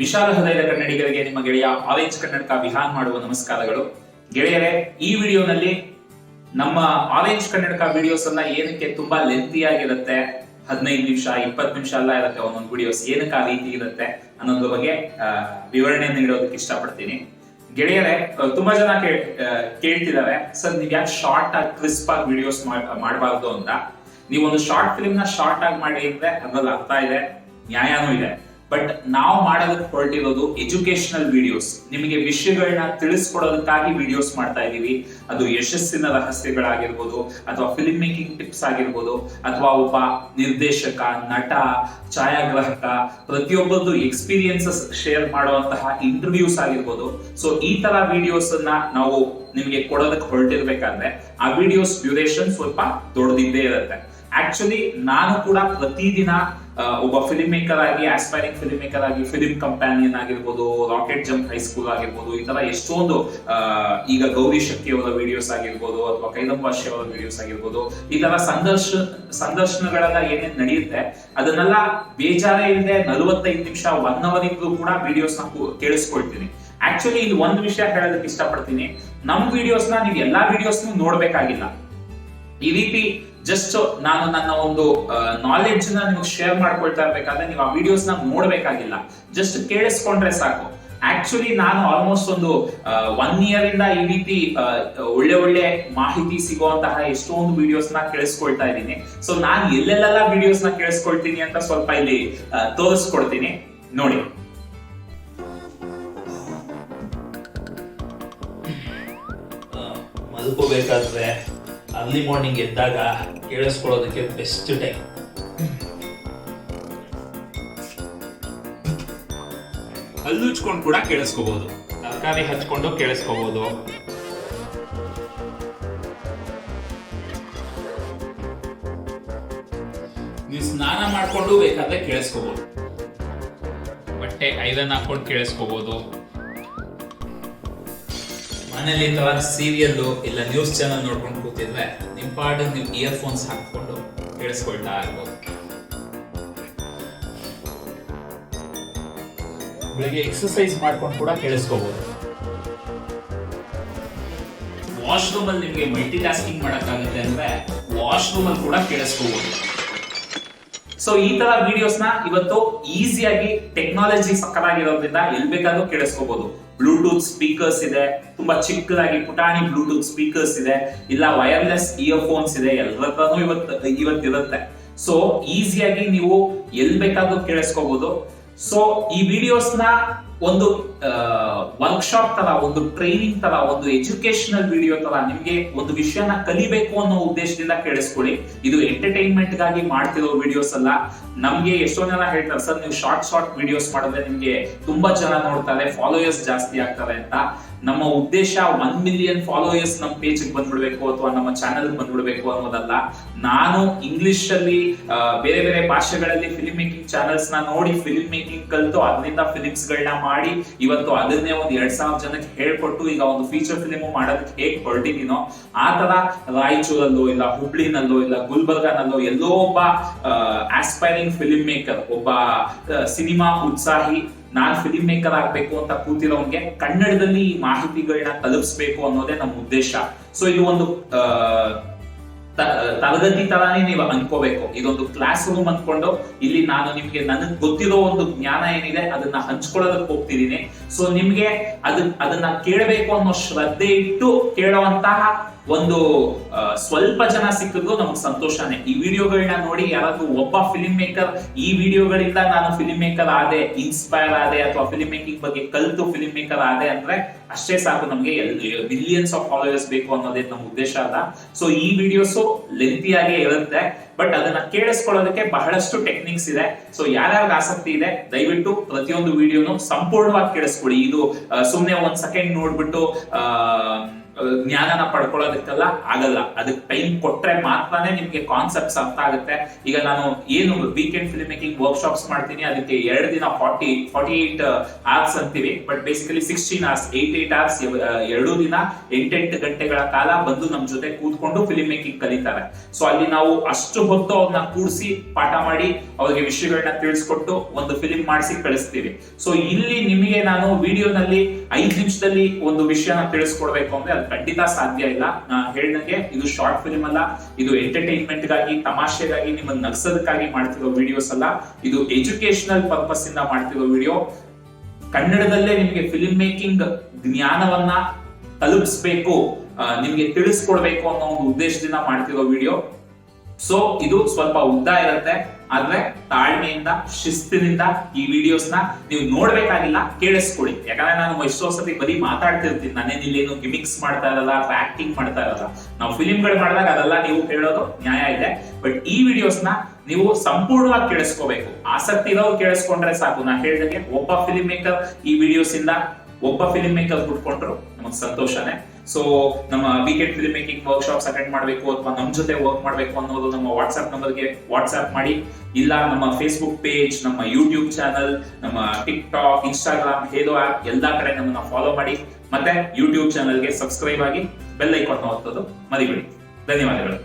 ವಿಶಾಲ ಹೃದಯದ ಕನ್ನಡಿಗರಿಗೆ ನಿಮ್ಮ ಗೆಳೆಯ ಆರೆಂಜ್ ಕನ್ನಡಕ ವಿಹಾನ್ ಮಾಡುವ ನಮಸ್ಕಾರಗಳು. ಗೆಳೆಯರೇ, ಈ ವಿಡಿಯೋನಲ್ಲಿ ನಮ್ಮ ಆರೆಂಜ್ ಕನ್ನಡಕ ವಿಡಿಯೋಸ್ ಅನ್ನ ಏನಕ್ಕೆ ತುಂಬಾ ಲೆಂತಿ ಆಗಿರುತ್ತೆ, ಹದಿನೈದು ನಿಮಿಷ, ಇಪ್ಪತ್ತು ನಿಮಿಷ ಎಲ್ಲ ಇರುತ್ತೆ, ಒಂದೊಂದು ವಿಡಿಯೋಸ್ ಏನಕ್ಕೆ ಆ ರೀತಿ ಇರುತ್ತೆ ಅನ್ನೋದ್ರ ಬಗ್ಗೆ ವಿವರಣೆ ನೀಡೋದಕ್ಕೆ ಇಷ್ಟಪಡ್ತೀನಿ. ಗೆಳೆಯರೇ ತುಂಬಾ ಜನ ಕೇಳ್ತಿದ್ದಾರೆ ಸರ್, ನೀವ್ ಯಾಕೆ ಶಾರ್ಟ್ ಆಗಿ ಕ್ರಿಸ್ಪ್ ಆಗಿ ವಿಡಿಯೋಸ್ ಮಾಡಬಾರ್ದು ಅಂತ. ನೀವು ಒಂದು ಶಾರ್ಟ್ ಫಿಲ್ಮ್ನ ಶಾರ್ಟ್ ಆಗಿ ಮಾಡಿ ಅಂದ್ರೆ ಅದ್ರಲ್ಲಿ ಅರ್ಥ ಇದೆ, ನ್ಯಾಯನೂ ಇದೆ. ಬಟ್ ನಾವು ಮಾಡೋದಕ್ಕೆ ಹೊರಟಿರೋದು ಎಜುಕೇಶನಲ್ ವಿಡಿಯೋಸ್ ನಿಮಗೆ ವಿಷಯಗಳನ್ನ ತಿಳಿಸ್ಕೊಡೋದಕ್ಕಾಗಿ ವಿಡಿಯೋಸ್ ಮಾಡ್ತಾ ಇದೀವಿ ಅದು ಯಶಸ್ಸಿನ ರಹಸ್ಯಗಳಾಗಿರ್ಬೋದು, ಅಥವಾ ಫಿಲ್ಮ್ ಮೇಕಿಂಗ್ ಟಿಪ್ಸ್ ಆಗಿರ್ಬೋದು, ಅಥವಾ ಒಬ್ಬ ನಿರ್ದೇಶಕ, ನಟ, ಛಾಯಾಗ್ರಾಹಕ, ಪ್ರತಿಯೊಬ್ಬರದ್ದು ಎಕ್ಸ್ಪೀರಿಯನ್ಸಸ್ ಶೇರ್ ಮಾಡುವಂತಹ ಇಂಟರ್ವ್ಯೂಸ್ ಆಗಿರ್ಬೋದು. ಸೊ ಈ ತರ ವಿಡಿಯೋಸ್ ಅನ್ನ ನಾವು ನಿಮಗೆ ಕೊಡೋದಕ್ಕೆ ಹೊರಟಿರ್ಬೇಕಾದ್ರೆ, ಆ ವಿಡಿಯೋಸ್ ಡ್ಯೂರೇಷನ್ ಸ್ವಲ್ಪ ದೊಡ್ಡದಿದ್ದೇ ಇರುತ್ತೆ. ಆಕ್ಚುಲಿ ನಾನು ಕೂಡ ಪ್ರತಿದಿನ ಒಬ್ಬ ಫಿಲ್ಮ್ ಮೇಕರ್ ಆಗಿ ಆಸ್ಪೈರಿಂಗ್ ಫಿಲ್ಮ್ ಮೇಕರ್ ಆಗಿ ಫಿಲ್ಮ್ ಕಂಪ್ಯಾನಿಯನ್ ಆಗಿರ್ಬೋದು ರಾಕೆಟ್ ಜಂಪ್ ಹೈಸ್ಕೂಲ್ ಆಗಿರ್ಬೋದು, ಈ ತರ ಎಷ್ಟೊಂದು ಈಗ ಗೌರಿ ಶಕ್ತಿ ಅವರ ವಿಡಿಯೋಸ್ ಆಗಿರ್ಬೋದು, ಅಥವಾ ಕೈದಂಬಾಶಿ ಅವರ ವಿಡಿಯೋಸ್ ಆಗಿರ್ಬೋದು, ಈ ತರ ಸಂದರ್ಶ, ಸಂದರ್ಶನಗಳೆಲ್ಲ ಏನೇನ್ ನಡೆಯುತ್ತೆ, ಅದನ್ನೆಲ್ಲ ಬೇಜಾರೇ ಇಲ್ಲದೆ ನಲವತ್ತೈದು ನಿಮಿಷ ಒನ್ ಅವರ್ ಇದ್ರು ಕೂಡ ವಿಡಿಯೋಸ್ನ ಕೇಳಿಸ್ಕೊಳ್ತೀನಿ. ಆಕ್ಚುಲಿ ಇಲ್ಲಿ ಒಂದ್ ವಿಷಯ ಹೇಳೋದಕ್ಕೆ ಇಷ್ಟಪಡ್ತೀನಿ. ನಮ್ ವಿಡಿಯೋಸ್ನ ನೀವು ಎಲ್ಲಾ ವಿಡಿಯೋಸ್ ನೋಡ್ಬೇಕಾಗಿಲ್ಲ. ಈ ರೀತಿ ಜಸ್ಟ್ ನಾನು ನನ್ನ ಒಂದು ನಾಲೆಡ್ಜ್ ನಿಮ್ಗೆ ಶೇರ್ ಮಾಡ್ಕೊಳ್ತಾ ಇರ್ಬೇಕಾದ್ರೆ ನೀವು ಆ ವಿಡಿಯೋಸ್ನ ನೋಡ್ಬೇಕಾಗಿಲ್ಲ. ಜಸ್ಟ್ ಕೇಳಿಸ್ಕೊಂಡ್ರೆ ಸಾಕು. ಆಕ್ಚುಲಿ ನಾನು ಆಲ್ಮೋಸ್ಟ್ ಒಂದು ಒನ್ ಇಯರ್ ಇಂದ ಈ ರೀತಿ ಒಳ್ಳೆ ಒಳ್ಳೆ ಮಾಹಿತಿ ಸಿಗುವಂತಹ ಎಷ್ಟೊಂದು ವಿಡಿಯೋಸ್ನ ಕೇಳಿಸ್ಕೊಳ್ತಾ ಇದ್ದೀನಿ. ಸೊ ನಾನು ಎಲ್ಲೆಲ್ಲೆಲ್ಲ ವಿಡಿಯೋಸ್ನ ಕೇಳಿಸ್ಕೊಳ್ತೀನಿ ಅಂತ ಸ್ವಲ್ಪ ಇಲ್ಲಿ ತೋರಿಸ್ಕೊಡ್ತೀನಿ. ನೋಡಿ. ಮಲ್ಕೋಬೇಕಾದ್ರೆ ಅರ್ಲಿ ಮಾರ್ನಿಂಗ್ ಎದ್ದಾಗ ಕೇಳಿಸ್ಕೊಳ್ಳೋದಕ್ಕೆ ಬೆಸ್ಟ್ ಟೈಮ್ ಹಲ್ಲುಚ್ಕೊಂಡು ಕೂಡ ಕೇಳಿಸ್ಕೋಬಹುದು ತರಕಾರಿ ಹಚ್ಕೊಂಡು ಕೇಳಿಸ್ಕೋಬಹುದು ನೀವು ಸ್ನಾನ ಮಾಡ್ಕೊಂಡು ಬೇಕಾದ್ರೆ ಕೇಳಿಸ್ಕೋಬಹುದು ಬಟ್ಟೆ ಐರನ್ ಹಾಕೊಂಡು ಕೇಳಿಸ್ಕೋಬಹುದು ಮನೇಲಿ ತರ ಸೀರಿಯಲ್ಲು ಇಲ್ಲ ನ್ಯೂಸ್ ಚಾನಲ್ ನೋಡ್ಕೊಂಡು ಕೂತಿದ್ರೆ ನಿಮ್ ಪಾಡಿಗೆ ನೀವು ಇಯರ್ಫೋನ್ಸ್ ಹಾಕ್ಕೊಂಡು ಕೇಳಿಸ್ಕೊಳ್ತಾ ಇರ್ಬೋದು. ಬೆಳಿಗ್ಗೆ ಎಕ್ಸರ್ಸೈಸ್ ಮಾಡ್ಕೊಂಡು ಕೂಡ ಕೇಳಿಸ್ಕೋಬಹುದು ವಾಶ್ರೂಮ್ ಅಲ್ಲಿ ನಿಮಗೆ ಮಲ್ಟಿ ಟಾಸ್ಕಿಂಗ್ ಮಾಡೋಕ್ಕಾಗುತ್ತೆ ಅಂದ್ರೆ ವಾಶ್ರೂಮ್ ಅಲ್ಲಿ ಕೂಡ ಕೇಳಿಸ್ಕೋಬಹುದು ಸೊ ಈ ತರ ವಿಡಿಯೋಸ್ನ ಇವತ್ತು ಈಸಿಯಾಗಿ ಟೆಕ್ನಾಲಜಿ ಸಕ್ಕರಾಗಿರೋದ್ರಿಂದ ಎಲ್ಲಿ ಬೇಕಾದ್ರೂ ಕೇಳಿಸ್ಕೋಬಹುದು ಬ್ಲೂಟೂತ್ ಸ್ಪೀಕರ್ಸ್ ಇದೆ, ತುಂಬಾ ಚಿಕ್ಕದಾಗಿ ಪುಟಾಣಿ ಬ್ಲೂಟೂತ್ ಸ್ಪೀಕರ್ಸ್ ಇದೆ, ಇಲ್ಲ ವೈರ್ಲೆಸ್ ಇಯರ್ಫೋನ್ಸ್ ಇದೆ ಎಲ್ಲರತ್ರನೂ ಇವತ್ತು ಇವತ್ತಿರುತ್ತೆ ಸೊ ಈಸಿಯಾಗಿ ನೀವು ಎಲ್ ಬೇಕಾದ್ರೂ ಕೇಳಿಸ್ಕೋಬಹುದು ಸೊ ಈ ವಿಡಿಯೋಸ್ನ ಒಂದು ವರ್ಕ್ಶಾಪ್ ತರ ಒಂದು ಟ್ರೈನಿಂಗ್ ತರ ಒಂದು ಎಜುಕೇಶನಲ್ ವಿಡಿಯೋ ತರ ನಿಮ್ಗೆ ಒಂದು ವಿಷಯನ ಕಲಿಬೇಕು ಅನ್ನೋ ಉದ್ದೇಶದಿಂದ ಕೇಳಿಸ್ಕೊಳ್ಳಿ. ಇದು ಎಂಟರ್ಟೈನ್ಮೆಂಟ್ಗಾಗಿ ಮಾಡ್ತಿರೋ ವಿಡಿಯೋಸ್ ಅಲ್ಲ. ನಮ್ಗೆ ಎಷ್ಟೋ ಜನ ಹೇಳ್ತಾರೆ, ಸರ್, ನೀವು ಶಾರ್ಟ್ ಶಾರ್ಟ್ ವಿಡಿಯೋಸ್ ಮಾಡಿದ್ರೆ ನಿಮ್ಗೆ ತುಂಬಾ ಜನ ನೋಡ್ತಾರೆ ಫಾಲೋಯರ್ಸ್ ಜಾಸ್ತಿ ಆಗ್ತಾರೆ ಅಂತ. ನಮ್ಮ ಉದ್ದೇಶ ಒನ್ ಮಿಲಿಯನ್ ಫಾಲೋಯರ್ಸ್ ನಮ್ಮ ಪೇಜ್ ಬಂದ್ಬಿಡ್ಬೇಕು ಅಥವಾ ನಮ್ಮ ಚಾನೆಲ್ ಬಂದ್ಬಿಡ್ಬೇಕು ಅನ್ನೋದಲ್ಲ. ನಾನು ಇಂಗ್ಲಿಷ್ ಅಲ್ಲಿ ಬೇರೆ ಬೇರೆ ಭಾಷೆಗಳಲ್ಲಿ ಫಿಲ್ಮ್ ಮೇಕಿಂಗ್ ಚಾನೆಲ್ಸ್ನ ನೋಡಿ ಫಿಲ್ಮ್ ಮೇಕಿಂಗ್ ಕಲ್ತು, ಅದರಿಂದ ಫಿಲಿಮ್ಸ್ ಗಳನ್ನ ಮಾಡಿ ಇವತ್ತು ಅದನ್ನೇ ಒಂದು ಎರಡ್ ಸಾವಿರ ಜನಕ್ಕೆ ಹೇಳ್ಕೊಟ್ಟು ಈಗ ಒಂದು ಫೀಚರ್ ಫಿಲಿಮ್ ಮಾಡೋದಕ್ಕೆ ಹೇಗ್ ಹೊರಟಿದ್ದೀನೋ ಆ ತರ ರಾಯಚೂರಲ್ಲೋ ಇಲ್ಲ ಹುಬ್ಳಿನಲ್ಲೋ ಇಲ್ಲ ಗುಲ್ಬರ್ಗಾನಲ್ಲೋ ಎಲ್ಲೋ ಒಬ್ಬ ಆಸ್ಪೈರಿಂಗ್ ಫಿಲಿಮ್ ಮೇಕರ್ ಒಬ್ಬ ಸಿನಿಮಾ ಉತ್ಸಾಹಿ, ನಾನ್ ಫಿಲಿಮ್ ಮೇಕರ್ ಆಗ್ಬೇಕು ಅಂತ ಕೂತಿರೋನ್ಗೆ ಕನ್ನಡದಲ್ಲಿ ಈ ಮಾಹಿತಿಗಳನ್ನ ತಲುಪಿಸ್ಬೇಕು ಅನ್ನೋದೇ ನಮ್ಮ ಉದ್ದೇಶ. ಸೊ ಇದು ಒಂದು ತರಗತಿ ತರಾನೇ ನೀವು ಅನ್ಕೋಬೇಕು. ಇದೊಂದು ಕ್ಲಾಸ್ ರೂಮ್ ಅನ್ಕೊಂಡು ಇಲ್ಲಿ ನಾನು ನಿಮ್ಗೆ ನನಗ್ ಗೊತ್ತಿರೋ ಒಂದು ಜ್ಞಾನ ಏನಿದೆ ಅದನ್ನ ಹಂಚ್ಕೊಳ್ಳೋದಕ್ಕೆ ಹೋಗ್ತಿದ್ದೀನಿ ಸೊ ನಿಮ್ಗೆ ಅದ್, ಅದನ್ನ ಕೇಳಬೇಕು ಅನ್ನೋ ಶ್ರದ್ಧೆ ಇಟ್ಟು ಕೇಳುವಂತಹ ಒಂದು ಸ್ವಲ್ಪ ಜನ ಸಿಕ್ಕಿದ್ರು ನಮ್ಗೆ ಸಂತೋಷನೇ. ಈ ವಿಡಿಯೋಗಳನ್ನ ನೋಡಿ ಯಾರಾದ್ರೂ ಒಬ್ಬ ಫಿಲಿಮ್ ಮೇಕರ್ ಈ ವಿಡಿಯೋಗಳಿಂದ ನಾನು ಫಿಲಿಮ್ ಮೇಕರ್ ಆದೆ ಇನ್ಸ್ಪೈರ್ ಆದೆ, ಅಥವಾ ಫಿಲಿಮ್ ಮೇಕಿಂಗ್ ಬಗ್ಗೆ ಕಲ್ತು ಫಿಲಿಮ್ ಮೇಕರ್ ಆದೆ ಅಂದ್ರೆ ಅಷ್ಟೇ ಸಾಕು ನಮ್ಗೆ ಮಿಲಿಯನ್ಸ್ ಆಫ್ ಫಾಲೋವರ್ಸ್ ಬೇಕು ಅನ್ನೋದೇ ನಮ್ಮ ಉದ್ದೇಶ ಅಲ್ಲ. ಸೊ ಈ ವಿಡಿಯೋಸ್ ಲೆಂತಿಯಾಗಿ ಇರುತ್ತೆ. ಬಟ್ ಅದನ್ನ ಕೇಳಿಸ್ಕೊಳ್ಳೋದಕ್ಕೆ ಬಹಳಷ್ಟು ಟೆಕ್ನಿಕ್ಸ್ ಇದೆ. ಸೊ ಯಾರ್ಯಾರಿಗೆ ಆಸಕ್ತಿ ಇದೆ, ದಯವಿಟ್ಟು ಪ್ರತಿಯೊಂದು ವಿಡಿಯೋನು ಸಂಪೂರ್ಣವಾಗಿ ಕೇಳಿಸ್ಕೊಳ್ಳಿ ಇದು ಸುಮ್ಮನೆ ಒಂದ್ ಸೆಕೆಂಡ್ ನೋಡ್ಬಿಟ್ಟು ಜ್ಞಾನನ ಪಡ್ಕೊಳ್ಳೋದಕ್ಕೆಲ್ಲ ಆಗಲ್ಲ. ಅದಕ್ಕೆ ಟೈಮ್ ಕೊಟ್ರೆ ಮಾತ್ರನೇ ನಿಮ್ಗೆ ಕಾನ್ಸೆಪ್ಟ್ಸ್ ಅರ್ಥ ಆಗುತ್ತೆ. ಈಗ ನಾನು ಏನು ವೀಕೆಂಡ್ ಫಿಲ್ಮ್ ಮೇಕಿಂಗ್ ವರ್ಕ್ಶಾಪ್ಸ್ ಮಾಡ್ತೀನಿ, ಅದಕ್ಕೆ ಎರಡು ದಿನ ಫಾರ್ಟಿ ಫಾರ್ಟಿ ಏಟ್ ಆರ್ಸ್ ಅಂತೀವಿ. But basically sixteen hours eight eight hours ಎರಡು ದಿನ ಎಂಟೆಂಟು ಗಂಟೆಗಳ ಕಾಲ ಬಂದು ನಮ್ ಜೊತೆ ಕೂತ್ಕೊಂಡು ಫಿಲ್ಮ್ ಮೇಕಿಂಗ್ ಕಲಿತಾರೆ. ಸೊ ಅಲ್ಲಿ ನಾವು ಅಷ್ಟು ಹೊತ್ತು ಅವ್ರನ್ನ ಕೂಡಿಸಿ ಪಾಠ ಮಾಡಿ, ಅವ್ರಿಗೆ ವಿಷಯಗಳನ್ನ ತಿಳಿಸ್ಕೊಟ್ಟು ಒಂದು ಫಿಲಿಂ ಮಾಡಿಸಿ ಕಳಿಸ್ತೀವಿ. ಸೊ ಇಲ್ಲಿ ನಿಮಗೆ ನಾನು ವಿಡಿಯೋನಲ್ಲಿ ಐದು ನಿಮಿಷದಲ್ಲಿ ಒಂದು ವಿಷಯನ ತಿಳಿಸ್ಕೊಡ್ಬೇಕು ಅಂದ್ರೆ ಅದು ಖಂಡಿತ ಸಾಧ್ಯ ಇಲ್ಲ. ನಾ ಹೇಳ್ದಂಗೆ ಇದು ಶಾರ್ಟ್ ಫಿಲ್ಮ್ ಅಲ್ಲ, ಇದು ಎಂಟರ್ಟೈನ್ಮೆಂಟ್ಗಾಗಿ, ತಮಾಷೆಗಾಗಿ, ನಿಮ್ಮನ್ನ ನಗ್ಸೋದಕ್ಕಾಗಿ ಮಾಡ್ತಿರೋ ವಿಡಿಯೋಸ್ ಅಲ್ಲ. ಇದು ಎಜುಕೇಶನಲ್ ಪರ್ಪಸ್ ಇಂದ ಮಾಡ್ತಿರೋ ವಿಡಿಯೋ ಕನ್ನಡದಲ್ಲೇ ನಿಮಗೆ ಫಿಲ್ಮ್ ಮೇಕಿಂಗ್ ಜ್ಞಾನವನ್ನ ತಲುಪಿಸ್ಬೇಕು ನಿಮ್ಗೆ ತಿಳಿಸ್ಕೊಡ್ಬೇಕು ಅನ್ನೋ ಒಂದು ಉದ್ದೇಶದಿಂದ ಮಾಡ್ತಿರೋ ವಿಡಿಯೋ ಸೊ ಇದು ಸ್ವಲ್ಪ ಉದ್ದ ಇರುತ್ತೆ. ಆದ್ರೆ ತಾಳ್ಮೆಯಿಂದ, ಶಿಸ್ತಿನಿಂದ ಈ ವಿಡಿಯೋಸ್ನ ನೀವು ನೋಡ್ಬೇಕಾಗಿಲ್ಲ ಕೇಳಿಸ್ಕೊಳ್ಳಿ ಯಾಕಂದ್ರೆ ನಾನು ಎಷ್ಟೋ ಸತಿ ಬರೀ ಮಾತಾಡ್ತಿರ್ತೀನಿ. ನಾನೇನು ಇಲ್ಲೇನು ಗಿಮಿಕ್ಸ್ ಮಾಡ್ತಾ ಇರಲ್ಲ ಆಕ್ಟಿಂಗ್ ಮಾಡ್ತಾ ಇರಲ್ಲ. ನಾವು ಫಿಲಿಮ್ಗಳು ಮಾಡಿದಾಗ ಅದೆಲ್ಲ ನೀವು ಹೇಳೋದು ನ್ಯಾಯ ಇದೆ. ಬಟ್ ಈ ವಿಡಿಯೋಸ್ನ ನೀವು ಸಂಪೂರ್ಣವಾಗಿ ಕೇಳಿಸ್ಕೋಬೇಕು. ಆಸಕ್ತಿ ಇರೋರು ಕೇಳಿಸ್ಕೊಂಡ್ರೆ ಸಾಕು. ನಾನು ಹೇಳಿದಂಗೆ ಒಬ್ಬ ಫಿಲಿಮ್ ಮೇಕರ್ ಈ ವಿಡಿಯೋಸ್ ಇಂದ ಒಬ್ಬ ಫಿಲಿಮ್ ಮೇಕರ್ ಕುಟ್ಕೊಂಡ್ರು ನಮಗ್ ಸಂತೋಷನೇ. ಸೊ ನಮ್ಮ weekend film making workshops attend ಮಾಡಬೇಕು ಅಥವಾ ನಮ್ಮ ಜೊತೆ ವರ್ಕ್ ಮಾಡಬೇಕು ಅನ್ನೋದು ನಮ್ಮ ವಾಟ್ಸ್ಆಪ್ ನಂಬರ್ಗೆ ವಾಟ್ಸ್ಆಪ್ ಮಾಡಿ. ಇಲ್ಲ, ನಮ್ಮ ಫೇಸ್ಬುಕ್ ಪೇಜ್ ನಮ್ಮ ಯೂಟ್ಯೂಬ್ ಚಾನಲ್ ನಮ್ಮ TikTok Instagram Helo app ಎಲ್ಲಾ ಕಡೆ ನಮ್ಮನ್ನ ಫಾಲೋ ಮಾಡಿ. ಮತ್ತೆ ಯೂಟ್ಯೂಬ್ ಚಾನಲ್ಗೆ ಸಬ್ಸ್ಕ್ರೈಬ್ ಆಗಿ ಬೆಲ್ ಐಕಾನ್ ಒತ್ತೋದು ಮರಿಬೇಡಿ. ಧನ್ಯವಾದಗಳು.